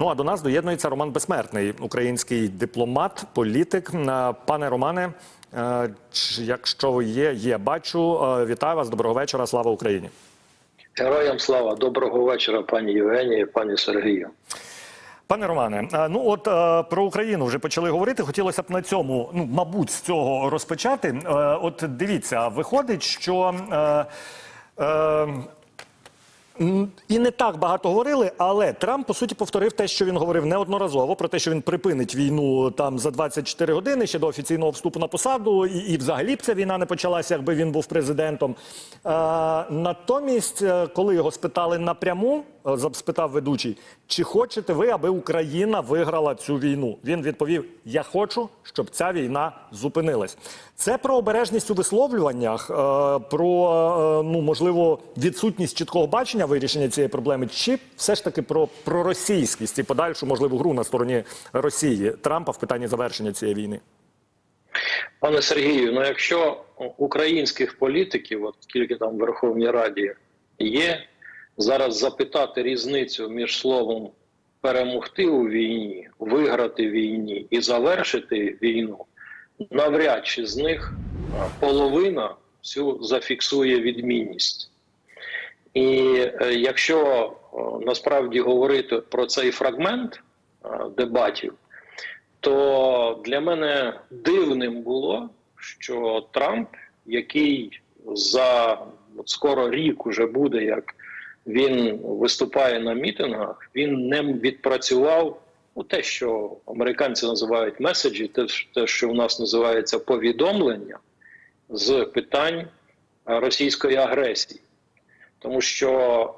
Ну а до нас доєднується Роман Безсмертний, український дипломат, політик. Е, Пане Романе, е, якщо ви є, є, бачу. Е, Вітаю вас. Доброго вечора. Слава Україні. Героям слава, доброго вечора, пані Євгенії, пані Сергію. Пане Романе, ну от про Україну вже почали говорити. Хотілося б на цьому, ну мабуть, з цього розпочати. От дивіться, виходить, що. І не так багато говорили, але Трамп по суті повторив те, що він говорив неодноразово про те, що він припинить війну там за 24 години ще до офіційного вступу на посаду, і, і взагалі б ця війна не почалася, якби він був президентом. Е, натомість, е, коли його спитали напряму, спитав ведучий, чи хочете ви, аби Україна виграла цю війну? Він відповів: Я хочу, щоб ця війна зупинилась. Це про обережність у висловлюваннях, е, про е, ну можливо відсутність чіткого бачення вирішення цієї проблеми, чи все ж таки про, російськість і подальшу можливу гру на стороні Росії Трампа в питанні завершення цієї війни. Пане Сергію, ну якщо українських політиків, от скільки там в Верховній Раді є, зараз запитати різницю між словом перемогти у війні, виграти війні і завершити війну, навряд чи з них половина цю зафіксує відмінність. І е, якщо насправді говорити про цей фрагмент дебатів, то для мене дивним було, що Трамп, який за скоро рік уже буде, як він виступає на мітингах, він не відпрацював ну, те, що американці називають меседжі, те, те, що у нас називається повідомлення з питань е, російської агресії. Тому що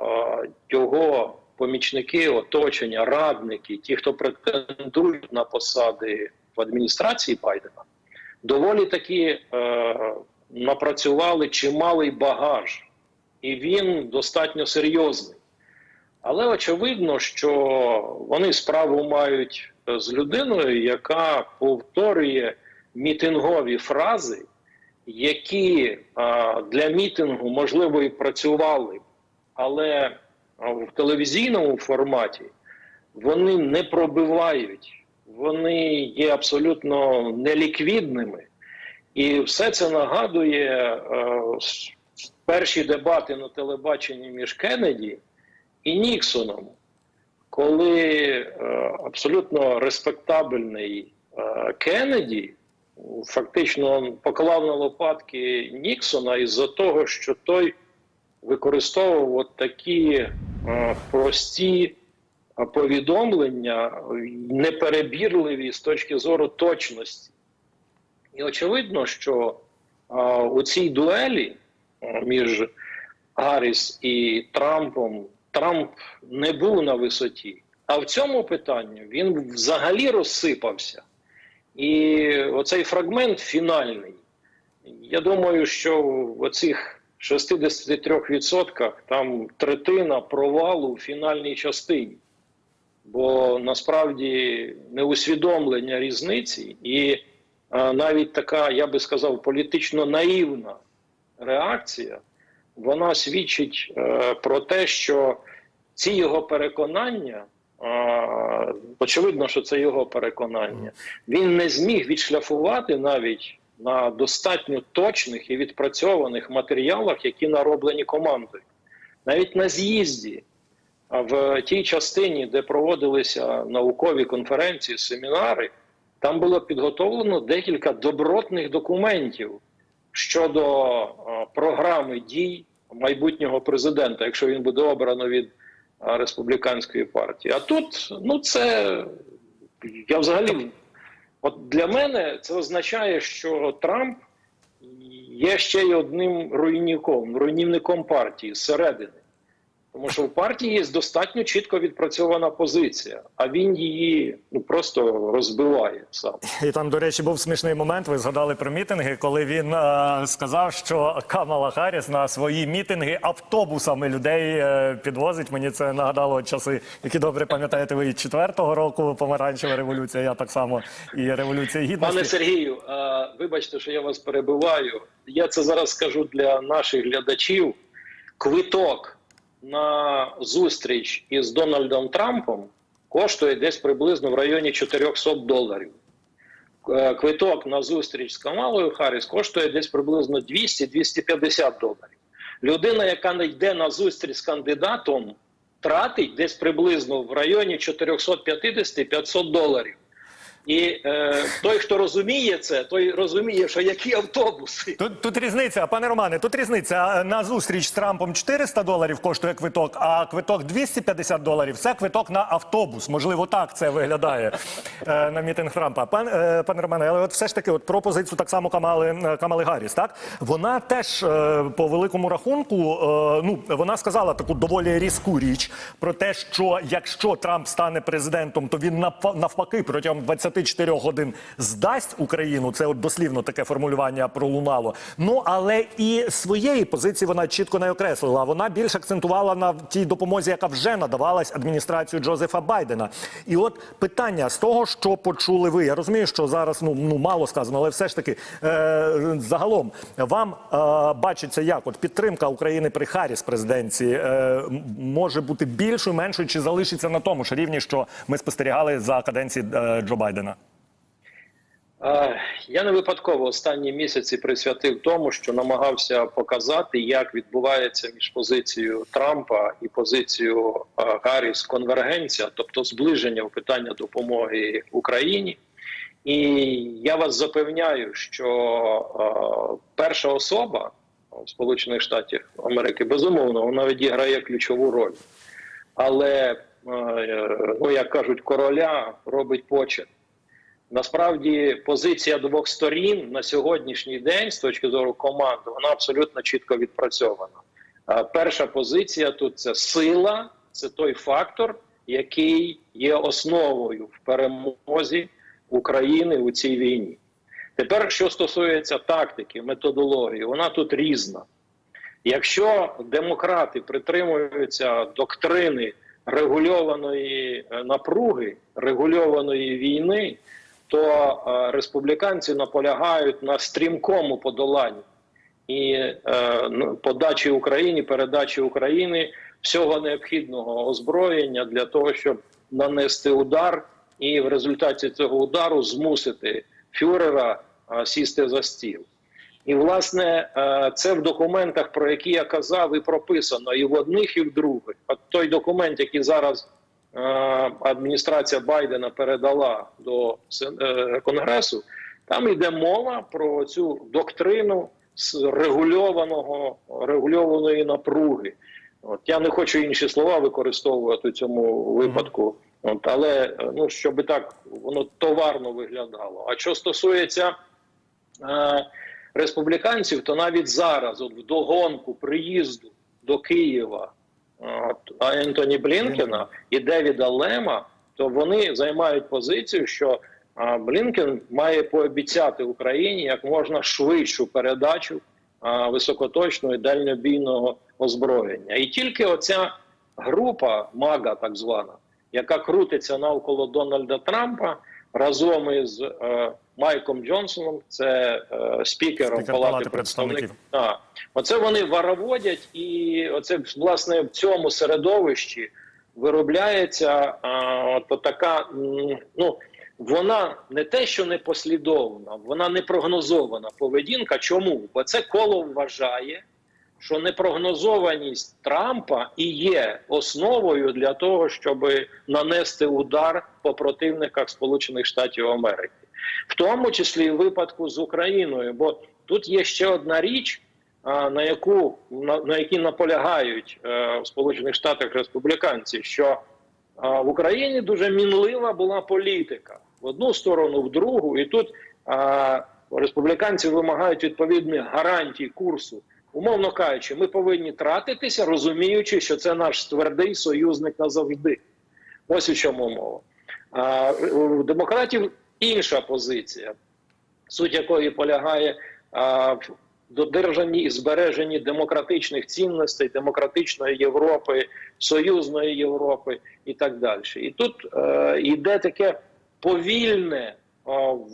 е, його помічники, оточення, радники, ті, хто претендують на посади в адміністрації Байдена, доволі таки е, напрацювали чималий багаж, і він достатньо серйозний. Але очевидно, що вони справу мають е, з людиною, яка повторює мітингові фрази, які для мітингу можливо і працювали, але в телевізійному форматі вони не пробивають, вони є абсолютно неліквідними. І все це нагадує е, перші дебати на телебаченні між Кеннеді і Ніксоном, коли е, абсолютно респектабельний е, Кеннеді фактично поклав на лопатки Ніксона із-за того, що той використовував от такі е, прості е, повідомлення, неперебірливі з точки зору точності. І очевидно, що е, у цій дуелі між Гарріс і Трампом Трамп не був на висоті. А в цьому питанні він взагалі розсипався. І оцей фрагмент фінальний, я думаю, що в оцих 63% там третина провалу в фінальній частині. Бо насправді неусвідомлення різниці і навіть така, я би сказав, політично наївна реакція, вона свідчить е, про те, що ці його переконання. А, очевидно, що це його переконання. Він не зміг відшляфувати навіть на достатньо точних і відпрацьованих матеріалах, які нароблені командою. Навіть на з'їзді, а в тій частині, де проводилися наукові конференції, семінари, там було підготовлено декілька добротних документів щодо програми дій майбутнього президента, якщо він буде обрано від республіканської партії. А тут, ну це я взагалі, от для мене це означає, що Трамп є ще й одним руйнівником, руйнівником партії зсередини. Тому що в партії є достатньо чітко відпрацьована позиція, а він її ну просто розбиває сам. І там, до речі, був смішний момент. Ви згадали про мітинги, коли він е, сказав, що Камала Харріс на свої мітинги автобусами людей е, підвозить. Мені це нагадало часи, які добре пам'ятаєте ви і четвертого року помаранчева революція. Я так само і революція гідності. Пане Сергію, а, вибачте, що я вас перебиваю. Я це зараз скажу для наших глядачів. Квиток на зустріч із Дональдом Трампом коштує десь приблизно в районі 400 доларів. Е, Квиток на зустріч з Камалою Харріс коштує десь приблизно 200-250 доларів. Людина, яка не йде на зустріч з кандидатом, тратить десь приблизно в районі 450-500 доларів. І е, той, хто розуміє це, той розуміє, що які автобуси. Тут, тут різниця, пане Романе, тут різниця. На зустріч з Трампом 400 доларів коштує квиток, а квиток 250 доларів це квиток на автобус. Можливо, так це виглядає е, на мітинг Трампа. Пан, е, пане Романе, але от все ж таки, от про позицію так само Камали, е, Камали Гарріс, так? Вона теж е, по великому рахунку, е, ну, вона сказала таку доволі різку річ про те, що якщо Трамп стане президентом, то він навпаки протягом 24 годин здасть Україну. Це от дослівно таке формулювання пролунало. Ну але і своєї позиції вона чітко не окреслила. Вона більш акцентувала на тій допомозі, яка вже надавалась адміністрацією Джозефа Байдена. І от питання з того, що почули ви. Я розумію, що зараз ну, ну мало сказано, але все ж таки е, загалом вам е, бачиться як от підтримка України при Харріс президенції е, може бути більшою, меншою, чи залишиться на тому ж рівні, що ми спостерігали за каденції е, Джо Байдена. Я не випадково останні місяці присвятив тому, що намагався показати, як відбувається між позицією Трампа і позицією Гарріс конвергенція, тобто зближення в питання допомоги Україні. І я вас запевняю, що перша особа Сполучених Штатів Америки безумовно вона відіграє ключову роль. Але, ну як кажуть, короля робить почет. Насправді позиція двох сторін на сьогоднішній день, з точки зору команди, вона абсолютно чітко відпрацьована. А Перша позиція тут це сила, це той фактор, який є основою в перемозі України у цій війні. Тепер, що стосується тактики, методології, вона тут різна. Якщо демократи притримуються доктрини регульованої е, напруги, регульованої війни, то е, республіканці наполягають на стрімкому подоланні і е, ну, подачі Україні, передачі України всього необхідного озброєння для того, щоб нанести удар, і в результаті цього удару змусити фюрера е, сісти за стіл. І власне це в документах, про які я казав, і прописано і в одних, і в других. От той документ, який зараз адміністрація Байдена передала до е, Конгресу, там йде мова про цю доктрину з регульованого регульованої напруги. От я не хочу інші слова використовувати у цьому випадку, от, але е, ну щоб так воно товарно виглядало. А що стосується е, республіканців, то навіть зараз, от в догонку приїзду до Києва Ентоні Блінкена і Девіда Лема, то вони займають позицію, що Блінкен має пообіцяти Україні як можна швидшу передачу високоточного і дальнобійного озброєння. І тільки оця група МАГА, так звана, яка крутиться навколо Дональда Трампа разом із е, Майком Джонсоном, це е, спікером Спікер Палати, Палати представників. Так. Оце вони вороводять, і оце власне в цьому середовищі виробляється а, от така, ну вона не те, що не послідовна, вона не прогнозована поведінка. Чому? Бо це коло вважає, що непрогнозованість Трампа і є основою для того, щоб нанести удар по противниках Сполучених Штатів Америки, в тому числі і в випадку з Україною. Бо тут є ще одна річ, на яку на, на які наполягають е, в Сполучених Штатах республіканці, що в Україні дуже мінлива була політика в одну сторону, в другу, і тут республіканці вимагають відповідних гарантій курсу. Умовно кажучи, ми повинні тратитися, розуміючи, що це наш твердий союзник назавжди. Ось у чому мова. А, у демократів інша позиція, суть якої полягає а, в додержанні і збереженні демократичних цінностей, демократичної Європи, союзної Європи і так далі. І тут е, йде таке повільне е,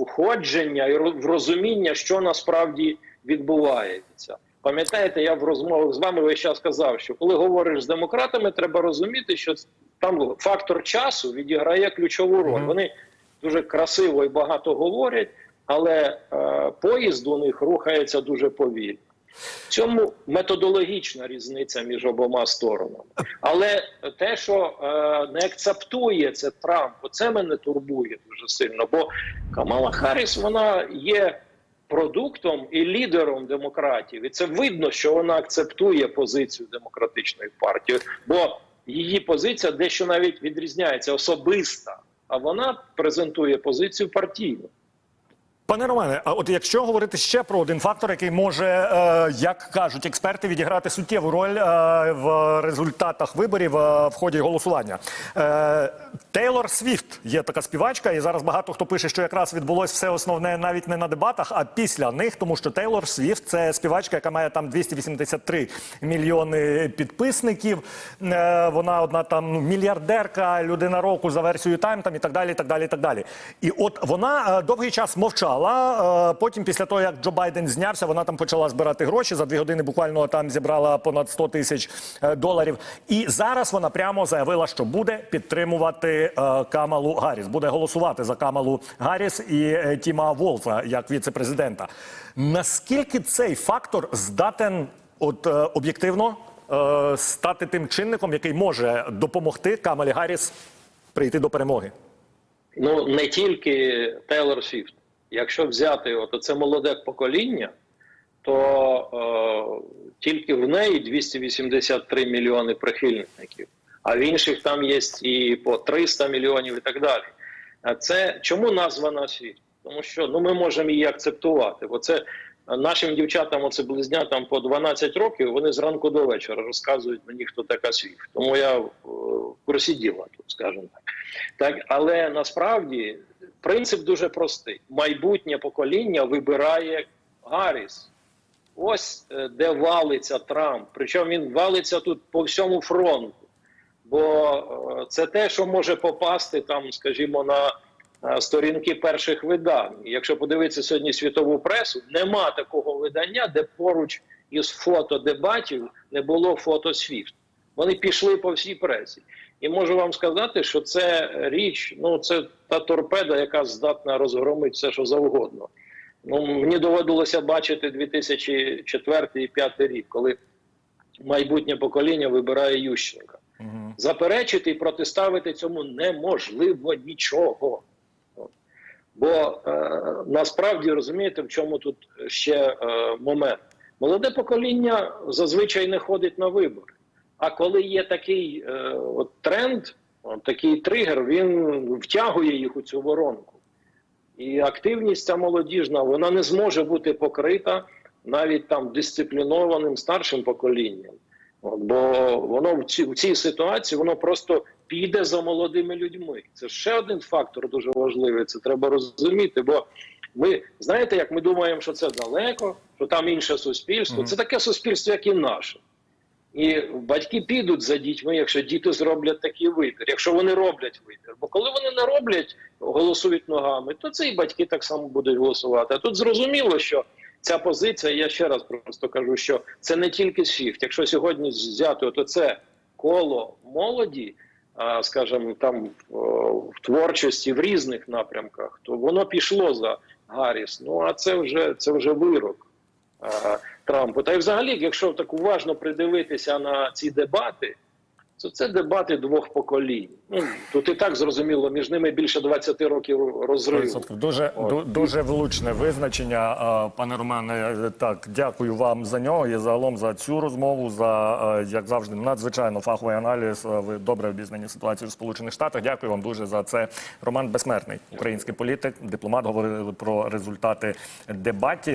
входження і в розуміння, що насправді відбувається. Пам'ятаєте, я в розмовах з вами весь час казав, що коли говориш з демократами, треба розуміти, що там фактор часу відіграє ключову роль. Вони дуже красиво і багато говорять, але е, поїзд у них рухається дуже повільно. В цьому методологічна різниця між обома сторонами. Але те, що е, не акцептує це Трамп, це мене турбує дуже сильно. Бо Камала Харріс вона є продуктом і лідером демократів, і це видно, що вона акцептує позицію демократичної партії, бо її позиція дещо навіть відрізняється особиста, а вона презентує позицію партійну. Пане Романе, а от якщо говорити ще про один фактор, який може, е, як кажуть експерти, відіграти суттєву роль е, в результатах виборів е, в ході голосування. Тейлор Свіфт є така співачка, і зараз багато хто пише, що якраз відбулось все основне навіть не на дебатах, а після них, тому що Тейлор Свіфт це співачка, яка має там 283 мільйони підписників. Вона одна там ну, мільярдерка, людина року за версією Time там і так далі. І так далі, і так далі. І от вона довгий час мовчала. Е, Потім, після того, як Джо Байден знявся, вона там почала збирати гроші. За дві години буквально там зібрала понад 100 тисяч е, доларів. І зараз вона прямо заявила, що буде підтримувати е, Камалу Гарріс, буде голосувати за Камалу Гарріс і Тіма Волфа як віце-президента. Наскільки цей фактор здатен, от об'єктивно, стати тим чинником, який може допомогти Камалі Гарріс прийти до перемоги? Ну не тільки Тейлор Свіфт. Якщо взяти от це молоде покоління, то е, тільки в неї 283 мільйони прихильників, а в інших там є і по 300 мільйонів і так далі. А це чому назва на світ? Тому що ну ми можемо її акцептувати. Бо це нашим дівчатам, оце близнятам по 12 років, вони зранку до вечора розказують мені, хто така Свіфт. Тому я е, в тут, скажімо так. Так, але насправді принцип дуже простий: майбутнє покоління вибирає Гарріс. Ось е, де валиться Трамп. Причому він валиться тут по всьому фронту. Бо е, це те, що може попасти там, скажімо, на сторінки перших видань. Якщо подивитися сьогодні світову пресу, нема такого видання, де поруч із фото дебатів не було фото Свіфт. Вони пішли по всій пресі. І можу вам сказати, що це річ, ну це та торпеда, яка здатна розгромити все, що завгодно. Ну, мені доводилося бачити 2004 і 2005 рік, коли майбутнє покоління вибирає Ющенка. Угу. Заперечити і протиставити цьому неможливо нічого. Бо е, насправді розумієте, в чому тут ще е, момент. Молоде покоління зазвичай не ходить на вибори. А коли є такий е, от тренд, от такий тригер, він втягує їх у цю воронку. І активність ця молодіжна вона не зможе бути покрита навіть там дисциплінованим старшим поколінням. От, бо воно в цій, в цій ситуації воно просто піде за молодими людьми. Це ще один фактор дуже важливий. Це треба розуміти. Бо ми знаєте, як ми думаємо, що це далеко, що там інше суспільство. Це таке суспільство, як і наше. І батьки підуть за дітьми, якщо діти зроблять такий вибір, якщо вони роблять вибір. Бо коли вони не роблять, голосують ногами, то це і батьки так само будуть голосувати. А тут зрозуміло, що ця позиція, я ще раз просто кажу, що це не тільки Свіфт. Якщо сьогодні взяти то це коло молоді, скажімо, там в творчості в різних напрямках, то воно пішло за Гарріс. Ну а це вже це вже вирок. А, Трампу. Та й взагалі, якщо так уважно придивитися на ці дебати, то це дебати двох поколінь. Ну тут і так зрозуміло, між ними більше 20 років розриву. Дуже От. дуже влучне визначення, е, пане Романе. Е, Так, дякую вам за нього і загалом за цю розмову. За е, як завжди, надзвичайно фаховий аналіз. Е, Ви добре обізнані ситуацію в Сполучених Штатах. Дякую вам дуже за це. Роман Безсмертний, український політик, дипломат. Говорили про результати дебатів.